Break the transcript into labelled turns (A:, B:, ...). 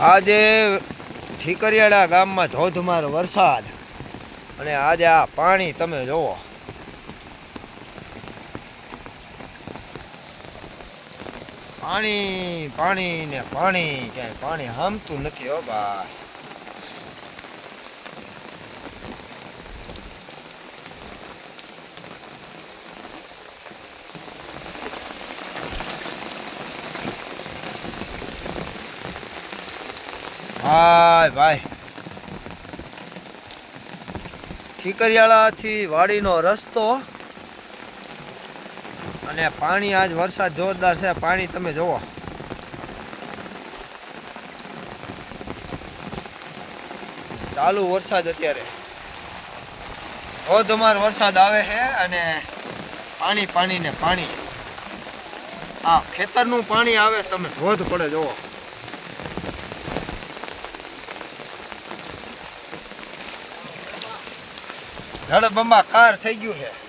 A: આજે ઠીકરિયાળા ગામમાં ધોધમાર વરસાદ અને આજે આ પાણી તમે જોવો. પાણી પાણી ને પાણી, ક્યાંય પાણી હામતું નથી હો ભાઈ. ભાઈ ભાઈ. ઠીકરિયાળાથી વાડીનો રસ્તો. અને પાણી આજ વરસાદ જોરદાર છે. પાણી તમે જોવો ચાલુ વરસાદ અત્યારે. ધોધમાર વરસાદ આવે છે અને પાણી પાણી ને પાણી. આ ખેતરનું પાણી આવે તમે ધોધ પડે જોવો જળબંબા કાર થઈ ગયું છે.